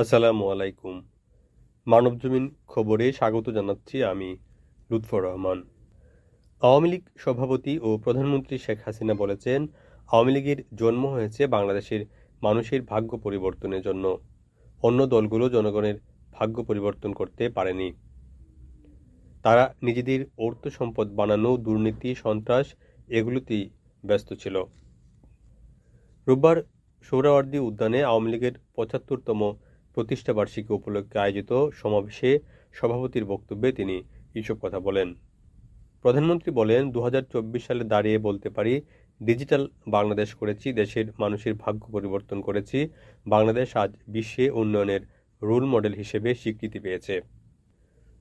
আসসালামু আলাইকুম। মানবজমিন খবরে স্বাগত জানাচ্ছি আমি লুৎফর রহমান। আওয়ামী লীগ সভাপতি ও প্রধানমন্ত্রী শেখ হাসিনা বলেছেন, আওয়ামী লীগের জন্ম হয়েছে বাংলাদেশের মানুষের ভাগ্য পরিবর্তনের জন্য। অন্য দলগুলো জনগণের ভাগ্য পরিবর্তন করতে পারেনি। তারা নিজেদের অর্থ সম্পদ বানানো, দুর্নীতি, সন্ত্রাস এগুলোতেই ব্যস্ত ছিল। রোববার সোহরাওয়ার্দী উদ্যানে আওয়ামী লীগের পঁচাত্তরতম প্রতিষ্ঠা বার্ষিকী উপলক্ষে আয়োজিত সমাবেশে সভাপতির বক্তব্যে তিনি এসব কথা বলেন। প্রধানমন্ত্রী বলেন দু হাজার চব্বিশ সালে দাঁড়িয়ে বলতে পারি, ডিজিটাল বাংলাদেশ করেছি, দেশের মানুষের ভাগ্য পরিবর্তন করেছি, বাংলাদেশ আজ বিশ্বে উন্নয়নের রোল মডেল হিসেবে স্বীকৃতি পেয়েছে।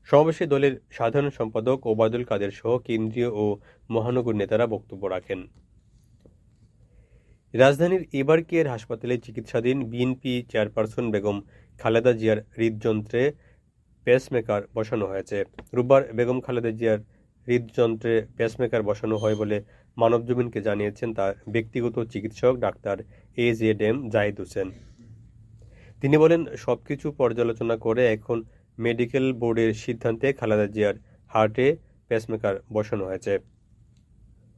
সমাবেশে দলের সাধারণ সম্পাদক ওবায়দুল কাদের সহ কেন্দ্রীয় ও মহানগর নেতারা বক্তব্য রাখেন। রাজধানীর এবার কেয়ার হাসপাতালে চিকিৎসাধীন বিএনপি চেয়ারপারসন বেগম খালেদা জিয়ার হৃদযন্ত্রে পেসমেকার বসানো হয়েছে। রোববার বেগম খালেদা জিয়ার হৃদযন্ত্রে পেসমেকার বসানো হয় বলে মানবজমিনকে জানিয়েছেন তার ব্যক্তিগত চিকিৎসক doctor A Z M Zahid Hossain. তিনি বলেন সব কিছু পর্যালোচনা করে এখন মেডিকেল বোর্ডের সিদ্ধান্তে খালেদা জিয়ার হার্টে পেসমেকার বসানো হয়েছে।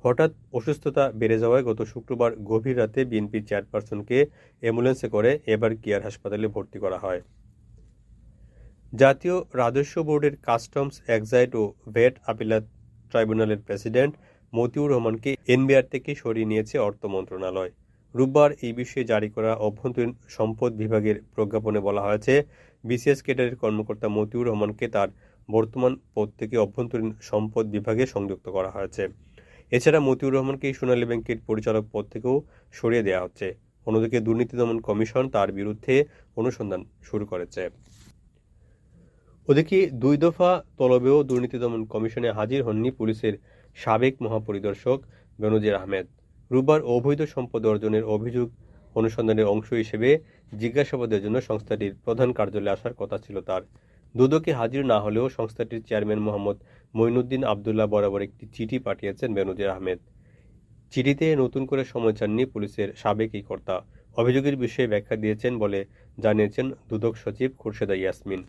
হঠাৎ অসুস্থতা বেড়ে যাওয়ায় গত শুক্রবার গভীর রাতে বিএনপি চেয়ারপারসনকে অ্যাম্বুলেন্সে করে এবার কেয়ার হাসপাতালে ভর্তি করা হয়। জাতীয় রাজস্ব বোর্ডের কাস্টমস এক্সাইট ও ভেট আপিলাত ট্রাইব্যুনালের প্রেসিডেন্ট মতিউর রহমানকে এনবিআর থেকে সরিয়ে নিয়েছে অর্থ মন্ত্রণালয়। রোববার এই বিষয়ে জারি করা অভ্যন্তরীণ সম্পদ বিভাগের প্রজ্ঞাপনে বলা হয়েছে, বিসিএস ক্যাডারের কর্মকর্তা মতিউর রহমানকে তার বর্তমান পদ থেকে অভ্যন্তরীণ সম্পদ বিভাগে সংযুক্ত করা হয়েছে। এছাড়া মতিউর রহমানকে সোনালী ব্যাংকের পরিচালক পদ থেকেও সরিয়ে দেওয়া হচ্ছে। অন্যদিকে দুর্নীতি দমন কমিশন তার বিরুদ্ধে অনুসন্ধান শুরু করেছে। ওদিকে দুই দফা তলবেও দুর্নীতি দমন কমিশনে হাজির হননি পুলিশের সাবেক মহাপরিদর্শক বেনজির আহমেদ। রোববার অবৈধ সম্পদ অর্জনের অভিযোগ অনুসন্ধানের অংশ হিসেবে জিজ্ঞাসাবাদের জন্য সংস্থাটির প্রধান কার্যালয়ে আসার কথা ছিল তার। দুদকে হাজির না হলেও সংস্থাটির চেয়ারম্যান মোহাম্মদ মঈনুদ্দিন আবদুল্লাহ বরাবর একটি চিঠি পাঠিয়েছেন বেনজির আহমেদ। চিঠিতে নতুন করে সময় চাননি পুলিশের সাবেক এই কর্তা। অভিযোগের বিষয়ে ব্যাখ্যা দিয়েছেন বলে জানিয়েছেন দুদক সচিব খুরশেদা ইয়াসমিন।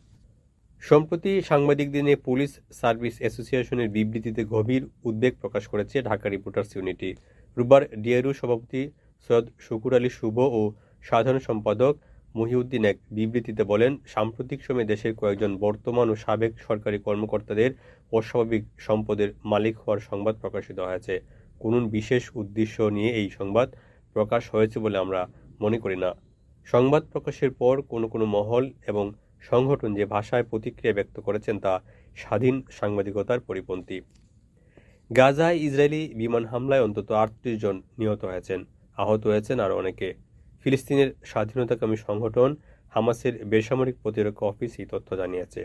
সম্প্রতি সাংবাদিক দিনে পুলিশ সার্ভিস অ্যাসোসিয়েশনের বিবৃতিতে গভীর উদ্বেগ প্রকাশ করেছে ঢাকা রিপোর্টার্স ইউনিটি। রোববার ডিআরইউ সভাপতি সৈয়দ শুকুর আলী শুভ ও সাধারণ সম্পাদক মহিউদ্দিন এক বিবৃতিতে বলেন, সাম্প্রতিক সময়ে দেশের কয়েকজন বর্তমান ও সাবেক সরকারি কর্মকর্তাদের অস্বাভাবিক সম্পদের মালিক হওয়ার সংবাদ প্রকাশিত হয়েছে। কোনো বিশেষ উদ্দেশ্য নিয়ে এই সংবাদ প্রকাশ হয়েছে বলে আমরা মনে করি না। সংবাদ প্রকাশের পর কোনো কোনো মহল এবং সংগঠন যে ভাষায় প্রতিক্রিয়া ব্যক্ত করেছেন তা স্বাধীন সাংবাদিকতার পরিপন্থী। গাজায় ইসরায়েলি বিমান হামলায় অন্তত আটত্রিশ জন নিহত হয়েছেন। আহত হয়েছেন আরও অনেকে। ফিলিস্তিনের স্বাধীনতাকামী সংগঠন হামাসের বেসামরিক প্রতিরক্ষা অফিস এই তথ্য জানিয়েছে।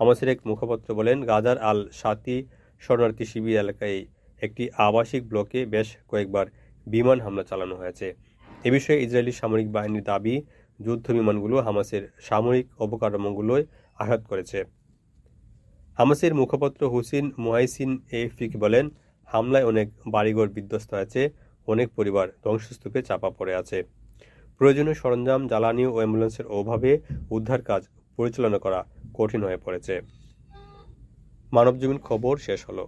হামাসের এক মুখপাত্র বলেন, গাজার আল সাতি শরণার্থী শিবির এলাকায় একটি আবাসিক ব্লকে বেশ কয়েকবার বিমান হামলা চালানো হয়েছে। এ বিষয়ে ইসরায়েলি সামরিক বাহিনীর দাবি, যুদ্ধ বিমানগুলো হামাসের সামরিক অবকাঠামোগুলোয় আঘাত করেছে। হামাসের মুখপাত্র হুসিন মোহাইসিন এফিক বলেন, হামলায় অনেক বাড়িঘর বিধ্বস্ত হয়েছে, অনেক পরিবার ধ্বংসস্তূপে চাপা পড়ে আছে। প্রয়োজনীয় সরঞ্জাম, জ্বালানি ও অ্যাম্বুলেন্সের অভাবে উদ্ধার কাজ পরিচালনা করা কঠিন হয়ে পড়েছে। মানবজীবন খবর শেষ হলো।